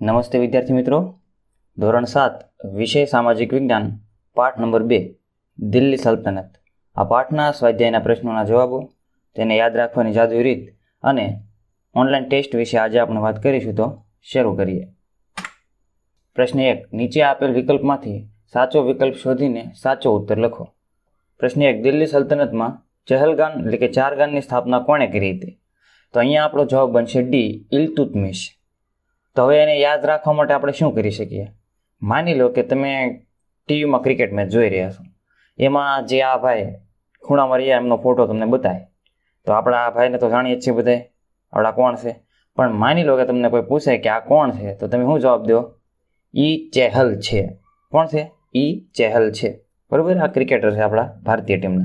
નમસ્તે વિદ્યાર્થી મિત્રો. ધોરણ સાત, વિષય સામાજિક વિજ્ઞાન, પાઠ નંબર બે, દિલ્હી સલ્તનત. આ પાઠના સ્વાધ્યાયના પ્રશ્નોના જવાબો તેને યાદ રાખવાની જાદુઈ રીત અને ઓનલાઈન ટેસ્ટ વિશે આજે આપણે વાત કરીશું તો શરૂ કરીએ. પ્રશ્ન એક, નીચે આપેલ વિકલ્પમાંથી સાચો વિકલ્પ શોધીને સાચો ઉત્તર લખો. પ્રશ્ન એક, દિલ્હી સલ્તનતમાં ચહલગાન એટલે કે ચારગાનની સ્થાપના કોણે કરી હતી? તો અહીંયા આપણો જવાબ બનશે ડી, ઇલતુતમિશ. તો હવે એને યાદ રાખવા માટે આપણે શું કરી શકીએ? માની લો કે તમે ટીવીમાં ક્રિકેટ મેચ જોઈ રહ્યા છો. એમાં જે આ ભાઈ ખૂણામાં રહ્યા, એમનો ફોટો તમને બતાવે તો આપણા આ ભાઈને તો જાણીએ જ છીએ બધાય આપણા કોણ છે? પણ માની લો કે તમને કોઈ પૂછે કે આ કોણ છે, તો તમે શું જવાબ દો? ઈ ચેહલ છે. કોણ છે? ઈ ચેહલ છે. બરાબર? આ ક્રિકેટર છે આપણા ભારતીય ટીમના.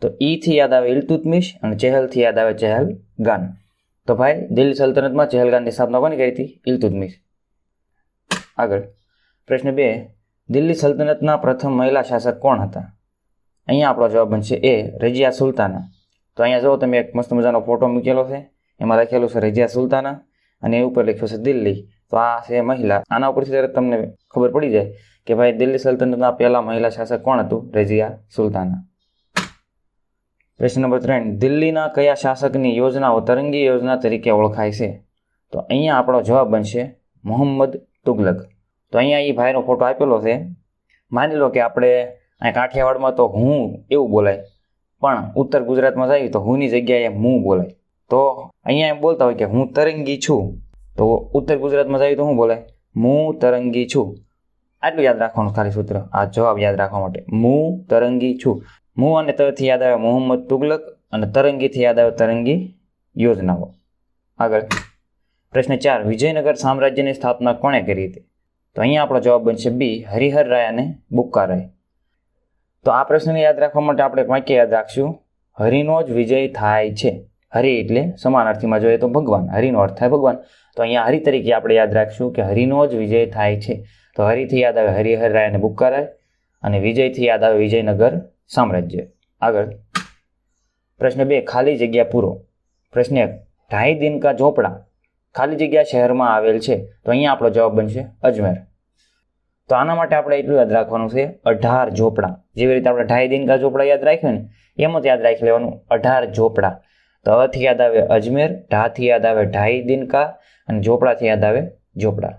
તો ઈથી યાદ આવે ઇલતુતમિશ અને ચેહલથી યાદ આવે ચેહલ ગાન. તો ભાઈ, દિલ્હી સલ્તનતમાં ચહેલગાનની સ્થાપના કોની કરી હતી? ઇલતુતમિશ આગળ. પ્રશ્ન બે. દિલ્હી સલ્તનતના પ્રથમ મહિલા શાસક કોણ હતા? અહીંયા આપણો જવાબ બનશે એ, રજિયા સુલતાના. તો અહીંયા જુઓ તમે એક મસ્ત મજાનો ફોટો મૂકેલો છે. એમાં લખેલું છે રજિયા સુલતાના અને એ ઉપર લખ્યું છે દિલ્હી. તો આ છે મહિલા. આના ઉપરથી તરત તમને ખબર પડી જાય કે ભાઈ દિલ્હી સલ્તનતના પહેલાં મહિલા શાસક કોણ હતું? રજિયા સુલતાના. પ્રશ્ન નંબર ત્રણ, દિલ્હીના કયા શાસકની યોજનાઓ તરંગી યોજના તરીકે ઓળખાય છે? તો અહીંયા આપણો જવાબ બનશે મોહમ્મદ તુગલક. તો અહીંયા એ ભાઈનો ફોટો આપેલો છે. માની લો કે આપણે અહીં કાઠિયાવાડમાં તો હું એવું બોલાય, પણ ઉત્તર ગુજરાતમાં જાય તો હુંની જગ્યાએ હું બોલાય. તો અહીંયા એમ બોલતા હોય કે હું તરંગી છું, તો ઉત્તર ગુજરાતમાં જાય તો શું બોલાય? હું તરંગી છું. આટલું યાદ રાખવાનું ખાલી સૂત્ર, આ જવાબ યાદ રાખવા માટે. હું તરંગી છું. મું અને તથી યાદ આવે મોહમ્મદ તુગલક અને તરંગીથી યાદ આવે તરંગી યોજનાઓ આગળ. પ્રશ્ન ચાર, વિજયનગર સામ્રાજ્યની સ્થાપના કોણે કરી હતી? તો અહીંયા આપણો જવાબ બનશે બી, હરિહર રાય અને બુક્કા રાય. તો આ પ્રશ્નને યાદ રાખવા માટે આપણે વાક્ય યાદ રાખશું. હરિનો જ વિજય થાય છે. હરિ એટલે સમાનાર્થીમાં જોઈએ તો ભગવાન. હરિનો અર્થ થાય ભગવાન. તો અહીંયા હરિ તરીકે આપણે યાદ રાખશું કે હરિનો જ વિજય થાય છે. તો હરિથી યાદ આવે હરિહર રાય અને બુક્કા રાય અને વિજયથી યાદ આવે વિજયનગર સામ્રાજ્ય. આગળ. પ્રશ્ન બે, ખાલી જગ્યા પૂરો. પ્રશ્ન ઢાઈ દિન કા ઝોપડા? ખાલી જગ્યા શહેરમાં આવેલ છે. તો અહીંયા આપણો જવાબ બનશે અજમેર. તો આના માટે આપણે એટલું યાદ રાખવાનું છે, અઢાર ઝોપડા. જેવી રીતે આપણે ઢાઈ દિન કા ઝોપડા યાદ રાખ્યું ને, એમ જ યાદ રાખી લેવાનું, અઢાર ઝોપડા. તો અથી યાદ આવે અજમેર ઢાથી યાદ આવે ઢાઈ દિન કા, અને ઝોપડાથી યાદ આવે ઝોપડા.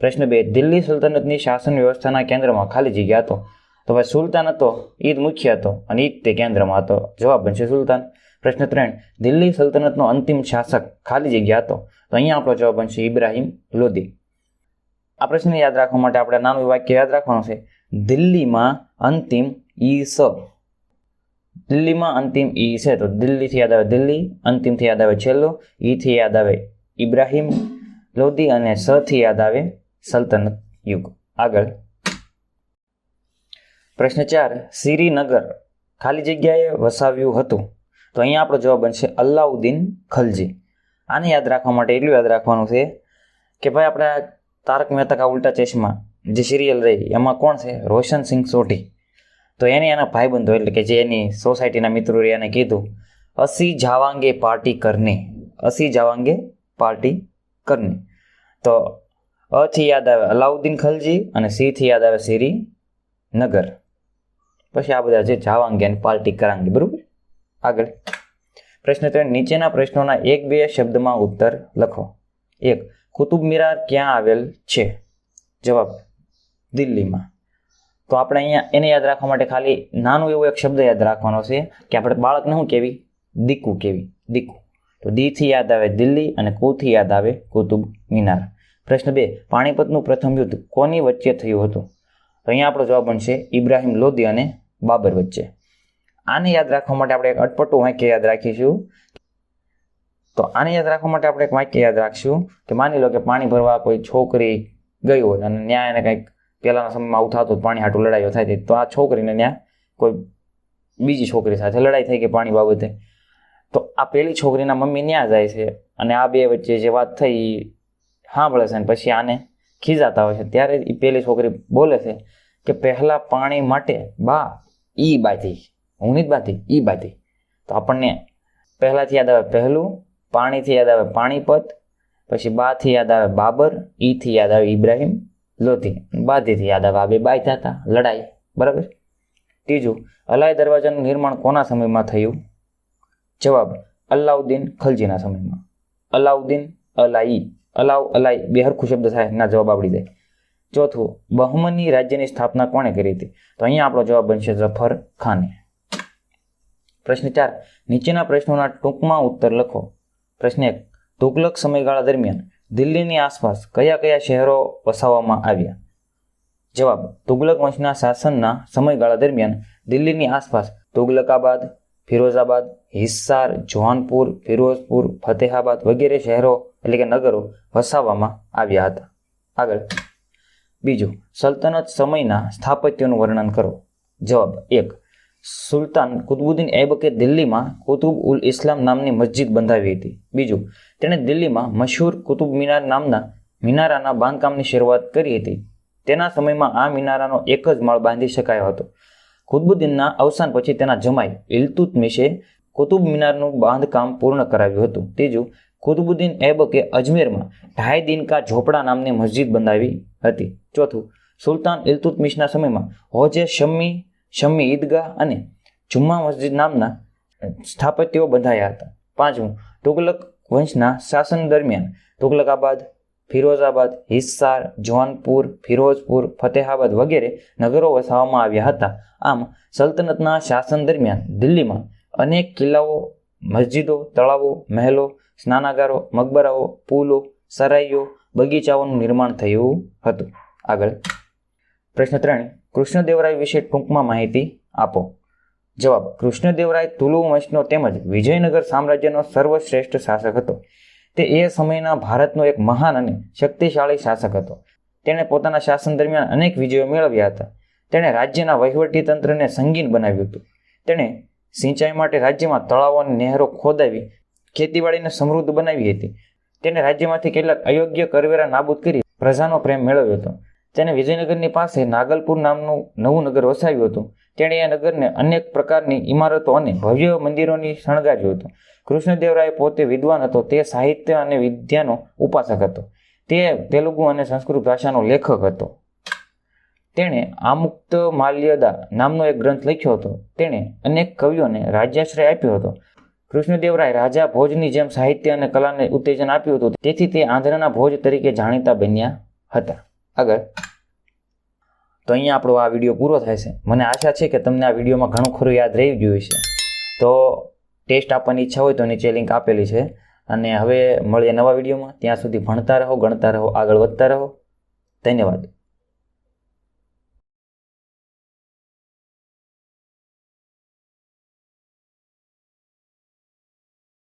પ્રશ્ન બે, દિલ્હી સલ્તનતની શાસન વ્યવસ્થાના કેન્દ્રમાં ખાલી જગ્યા હતો તો ભાઈ સુલતાન હતો ઈદ મુખ્ય હતો અને ઈદ તે કેન્દ્રમાં હતો. જવાબ બનશે સુલતાન. પ્રશ્ન ત્રણ, દિલ્હી સલ્તનતનો અંતિમ શાસક ખાલી જગ્યા હતો? તો અહીંયા આપણો જવાબ બનશે ઇબ્રાહિમ લોદી. આ પ્રશ્ન યાદ રાખવા માટે આપણે નાનું વાક્ય યાદ રાખવાનું છે. દિલ્હીમાં અંતિમ ઈ સ. દિલ્હીમાં અંતિમ ઈ છે. તો દિલ્હીથી યાદ આવે દિલ્હી, અંતિમથી યાદ આવે છેલ્લો, ઈથી યાદ આવે ઇબ્રાહિમ લોદી અને સથી યાદ આવે સલ્તનત યુગ. આગળ. પ્રશ્ન ચાર, શ્રીનગર. ખાલી જગ્યાએ વસાવ્યું હતું. તો અહીંયા આપણો જવાબ બનશે અલ્લાઉદ્દીન ખલજી. આને યાદ રાખવા માટે એટલું યાદ રાખવાનું છે કે ભાઈ આપણા તારક મહેતા કા ઉલ્ટા ચશ્મા જે સિરિયલ રહી, એમાં કોણ છે? રોશન સિંહ સોઢી. તો એને એના ભાઈબંધો એટલે કે જે એની સોસાયટીના મિત્રો એને કીધું, અસી જાવાંગે પાર્ટી કરને. અસી જાવાંગે પાર્ટી કરને. તો અથી યાદ આવે અલાઉદ્દીન ખલજી અને સીથી યાદ આવે સિરી નગર પછી આ બધા છે જાવાંગે અને પાર્ટી કરાંગે, બરાબર? આગળ. પ્રશ્ન ત્રણ, નીચેના પ્રશ્નોના એક બે શબ્દમાં ઉત્તર લખો. એક, કુતુબ મિનાર ક્યાં આવેલ છે? જવાબ, દિલ્હીમાં. તો આપણે અહીંયા એને યાદ રાખવા માટે ખાલી નાનું એવો એક શબ્દ યાદ રાખવાનો છે કે આપણે બાળકને શું કેવી દીકુ કેવી દીકુ. તો દીથી યાદ આવે દિલ્હી અને કુથી યાદ આવે કુતુબ મિનાર. પ્રશ્ન બે, પાણીપતનું પ્રથમ યુદ્ધ કોની વચ્ચે થયું હતું? તો અહીંયા આપણો જવાબ બનશે ઇબ્રાહિમ લોદી અને બાબર વચ્ચે. આને યાદ રાખવા માટે આપણે એક અટપટું વાક્ય યાદ રાખીશું. તો આને યાદ રાખવા માટે આપણે એક વાક્ય યાદ રાખશું કે માની લો કે પાણી ભરવા કોઈ છોકરી ગઈ હોય અને ત્યાં એને કંઈક પહેલાંના સમયમાં આવું થતું પાણી હાટું લડાઈઓ થાય તો આ છોકરીને ત્યાં કોઈ બીજી છોકરી સાથે લડાઈ થઈ ગઈ પાણી બાબતે. તો આ પહેલી છોકરીના મમ્મી ત્યાં જાય છે અને આ બે વચ્ચે જે વાત થઈ એ સાંભળે છે અને પછી આને ખીજાતા હોય છે. ત્યારે એ પહેલી છોકરી બોલે છે કે પહેલાં પાણી માટે બા ઈ બાધી. હું જ બાધી, ઈ બાધી. તો આપણને પહેલાંથી યાદ આવે પહેલું, પાણીથી યાદ આવે પાણીપત, પછી બાથી યાદ આવે બાબર, ઈથી યાદ આવે ઇબ્રાહિમ, લોધી. બાધીથી યાદ આવે આ બે બાય હતા લડાઈ. બરાબર? ત્રીજું અલાય દરવાજાનું નિર્માણ કોના સમયમાં થયું? જવાબ, અલાઉદ્દીન ખલજીના સમયમાં. અલાઉદ્દીન અલાઈ. અલાઉ અલાઈ બે હરખું શબ્દ થાય, ના જવાબ આવડી જાય. ચોથું બહમની રાજ્યની સ્થાપના કોણે કરી હતી? તો અહીંયા આપણો જવાબ બનશે જફર ખાને. પ્રશ્ન ચાર, નીચેના પ્રશ્નોના ટૂંકમાં ઉત્તર લખો. પ્રશ્ન એક, તુગલક સમયગાળા દરમિયાન દિલ્હીની આસપાસ કયા કયા શહેરો વસાવવામાં આવ્યા? જવાબ, તુગલક વંશના શાસનના સમયગાળા દરમિયાન દિલ્હીની આસપાસ તુગલકાબાદ, ફિરોઝાબાદ, હિસ્સાર, જોહાનપુર, ફિરોઝપુર, ફતેહાબાદ વગેરે શહેરો એટલે કે નગરો વસાવવામાં આવ્યા હતા. આગળ બીજું, સલ્તનત સમયના સ્થાપત્યનું વર્ણન કરો. જવાબ એક, સુલતાન કુતબુદ્દીન એબકે દિલ્હીમાં કુતુબ ઉલ ઇસ્લામ નામની મસ્જિદ બંધાવી હતી. બીજું, તેણે દિલ્હીમાં મશહૂર કુતુબ મિનાર નામના મિનારાના બાંધકામની શરૂઆત કરી હતી. તેના સમયમાં આ મિનારાનો એક જ માળ બાંધી શકાયો હતો. કુતબુદ્દીનના અવસાન પછી તેના જમાઈ ઇલ્તુતમિશે કુતુબ મિનારનું બાંધકામ પૂર્ણ કરાવ્યું હતું. ત્રીજું કુતુબુદ્દીન એબકે અજમેરમાં ઢાઈ દિનકા ઝોપડા નામની મસ્જિદ બંધાવી હતી. ચોથું, સુલતાન ઇલ્તુતમિશના સમયમાં હોજે શમ્મી શમ્મી ઈદગાહ અને જુમ્મા મસ્જિદ નામના સ્થાપત્યો બંધાયા હતા. પાંચમું, તુગલક વંશના શાસન દરમિયાન તુગલકાબાદ, ફિરોઝાબાદ, હિસ્સાર જોનપુર ફિરોઝપુર, ફતેહાબાદ વગેરે નગરો વસાવવામાં આવ્યા હતા. આમ, સલ્તનતના શાસન દરમિયાન દિલ્હીમાં અનેક કિલ્લાઓ, મસ્જિદો, તળાવો, મહેલો સ્નાનાગારો, મકબરાઓ, પુલો, સરાઈઓ, બગીચાઓનું નિર્માણ થયું હતું. આગળ. પ્રશ્ન ત્રણ. કૃષ્ણદેવરાય વિશે ટૂંકમાં માહિતી આપો. જવાબ. કૃષ્ણદેવરાય તુલુ વંશનો તેમજ વિજયનગર સામ્રાજ્યનો સર્વશ્રેષ્ઠ શાસક હતો. તે એ સમયના ભારતનો એક મહાન અને શક્તિશાળી શાસક હતો. તેણે પોતાના શાસન દરમિયાન અનેક વિજયો મેળવ્યા હતા. તેણે રાજ્યના વહીવટી તંત્રને સંગીન બનાવ્યું હતું. તેણે સિંચાઈ માટે રાજ્યમાં તળાવો અને નહેરો ખોદાવી ખેતીવાડીને સમૃદ્ધ બનાવી હતી. તેને રાજ્યમાંથી કેટલાક અયોગ્ય કરવેરા નાબૂદ કરી પ્રજાનો પ્રેમ મેળવ્યો હતો. તેને વિજયનગરની પાસે નાગલપુર નામનું નવું નગર વસાવ્યું હતું. તેણે એ નગરને અનેક પ્રકારની ઇમારતો અને ભવ્ય મંદિરોની શણગાર્યું હતું. કૃષ્ણદેવરાય પોતે વિદ્વાન હતો. તે સાહિત્ય અને વિદ્યાનો ઉપાસક હતો. તે તેલુગુ અને સંસ્કૃત ભાષાનો લેખક હતો. તેણે આમુક્ત માલ્યદા નામનો એક ગ્રંથ લખ્યો હતો. તેણે અનેક કવિઓને રાજ્યાશ્રય આપ્યો હતો. કૃષ્ણદેવરાય રાજા ભોજની જેમ સાહિત્ય અને કલાને ઉત્તેજન આપ્યું હતું, તેથી તે આંધ્રના ભોજ તરીકે જાણીતા બન્યા હતા. આગળ. તો અહીંયા આપણો આ વીડિયો પૂરો થાય છે. મને આશા છે કે તમને આ વિડીયોમાં ઘણું ખરું યાદ રહી ગયું છે તો ટેસ્ટ આપવાની ઈચ્છા હોય તો નીચે લિંક આપેલી છે. અને હવે મળીએ નવા વિડીયોમાં. ત્યાં સુધી ભણતા રહો, ગણતા રહો, આગળ વધતા રહો. ધન્યવાદ.